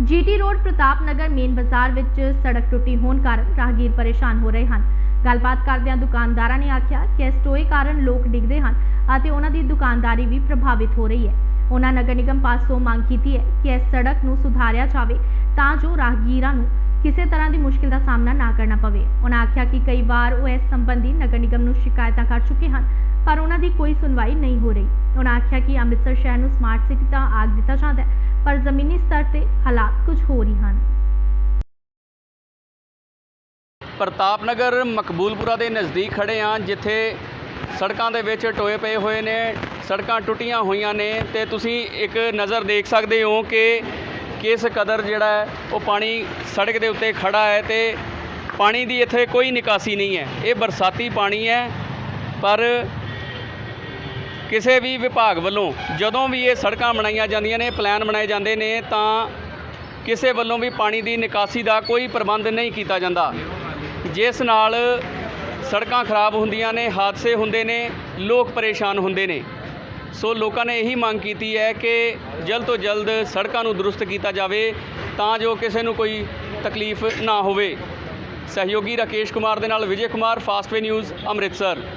GT road Pratap Nagar main ਬਾਜ਼ਾਰ ਵਿੱਚ ਸੜਕ ਟੁੱਟੀ ਹੋਣ ਕਾਰਨ ਰਾਹਗੀਰ ਪਰੇਸ਼ਾਨ ਹੋ ਰਹੇ ਹਨ। ਗੱਲਬਾਤ ਕਰਦਿਆਂ ਦੁਕਾਨਦਾਰਾਂ ਨੇ ਆਖਿਆ ਕਿ ਇਸ ਟੋਏ ਕਾਰਨ ਲੋਕ ਡਿੱਗਦੇ ਹਨ ਅਤੇ ਉਹਨਾਂ ਦੀ ਦੁਕਾਨਦਾਰੀ ਵੀ ਪ੍ਰਭਾਵਿਤ ਹੋ ਰਹੀ ਹੈ। ਉਹਨਾਂ ਨਗਰ ਨਿਗਮ ਪਾਸੋਂ ਮੰਗ ਕੀਤੀ ਹੈ ਕਿ ਇਸ ਸੜਕ ਨੂੰ ਸੁਧਾਰਿਆ ਜਾਵੇ ਤਾਂ ਜੋ ਰਾਹਗੀਰਾਂ ਨੂੰ ਕਿਸੇ ਤਰ੍ਹਾਂ ਦੀ ਮੁਸ਼ਕਿਲ ਦਾ ਸਾਹਮਣਾ ਨਾ ਕਰਨਾ ਪਵੇ। ਉਹਨਾਂ ਆਖਿਆ ਕਿ ਕਈ ਵਾਰ ਉਹ ਇਸ ਸੰਬੰਧੀ ਨਗਰ ਨਿਗਮ ਨੂੰ ਸ਼ਿਕਾਇਤਾਂ ਕਰ ਚੁੱਕੇ ਹਨ, ਪਰ ਉਹਨਾਂ ਦੀ ਕੋਈ ਸੁਣਵਾਈ ਨਹੀਂ ਹੋ ਰਹੀ। ਉਹਨਾਂ ਆਖਿਆ ਕਿ ਅੰਮ੍ਰਿਤਸਰ ਸ਼ਹਿਰ ਨੂੰ ਸਮਾਰਟ ਸਿਟੀ ਤਾਂ ਆਖ ਦਿੱਤਾ ਜਾਂਦਾ ਹੈ, ਪਰ ਜ਼ਮੀਨੀ ਸਤਰ ਤੇ ਹਾਲਾਤ ਕੁਝ ਹੋਰ ਹੀ ਹਨ। ਪ੍ਰਤਾਪ ਨਗਰ ਮਕਬੂਲਪੁਰਾ ਦੇ ਨਜ਼ਦੀਕ ਖੜੇ ਹਾਂ, ਜਿੱਥੇ ਸੜਕਾਂ ਦੇ ਵਿੱਚ ਟੋਏ ਪਏ ਹੋਏ ਨੇ। ਸੜਕਾਂ ਟੁੱਟੀਆਂ ਹੋਈਆਂ ਨੇ ਤੇ ਤੁਸੀਂ ਇੱਕ ਨਜ਼ਰ ਦੇਖ ਸਕਦੇ ਹੋ ਕਿ ਕਿਸ ਕਦਰ ਜਿਹੜਾ ਹੈ, ਉਹ ਪਾਣੀ ਸੜਕ ਦੇ ਉੱਤੇ ਖੜਾ ਹੈ ਤੇ ਪਾਣੀ ਦੀ ਇੱਥੇ ਕੋਈ ਨਿਕਾਸੀ ਨਹੀਂ ਹੈ। ਇਹ ਬਰਸਾਤੀ ਪਾਣੀ ਹੈ, ਪਰ ਕਿਸੇ ਵੀ ਵਿਭਾਗ ਵੱਲੋਂ ਜਦੋਂ ਵੀ ਇਹ ਸੜਕਾਂ ਬਣਾਈਆਂ ਜਾਂਦੀਆਂ ਨੇ, ਪਲਾਨ ਬਣਾਏ ਜਾਂਦੇ ਨੇ, ਤਾਂ ਕਿਸੇ ਵੱਲੋਂ ਵੀ ਪਾਣੀ ਦੀ ਨਿਕਾਸੀ ਦਾ ਕੋਈ ਪ੍ਰਬੰਧ ਨਹੀਂ ਕੀਤਾ ਜਾਂਦਾ। ਜਿਸ ਨਾਲ ਸੜਕਾਂ ਖਰਾਬ ਹੁੰਦੀਆਂ ਨੇ, ਹਾਦਸੇ ਹੁੰਦੇ ਨੇ, ਲੋਕ ਪਰੇਸ਼ਾਨ ਹੁੰਦੇ ਨੇ। ਸੋ ਲੋਕਾਂ ਨੇ ਇਹੀ ਮੰਗ ਕੀਤੀ ਹੈ ਕਿ ਜਲਦ ਤੋਂ ਜਲਦ ਸੜਕਾਂ ਨੂੰ ਦਰੁਸਤ ਕੀਤਾ ਜਾਵੇ ਤਾਂ ਜੋ ਕਿਸੇ ਨੂੰ ਕੋਈ ਤਕਲੀਫ ਨਾ ਹੋਵੇ। ਸਹਿਯੋਗੀ ਰਾਕੇਸ਼ ਕੁਮਾਰ ਦੇ ਨਾਲ ਵਿਜੇ ਕੁਮਾਰ, ਫਾਸਟਵੇ ਨਿਊਜ਼, ਅੰਮ੍ਰਿਤਸਰ।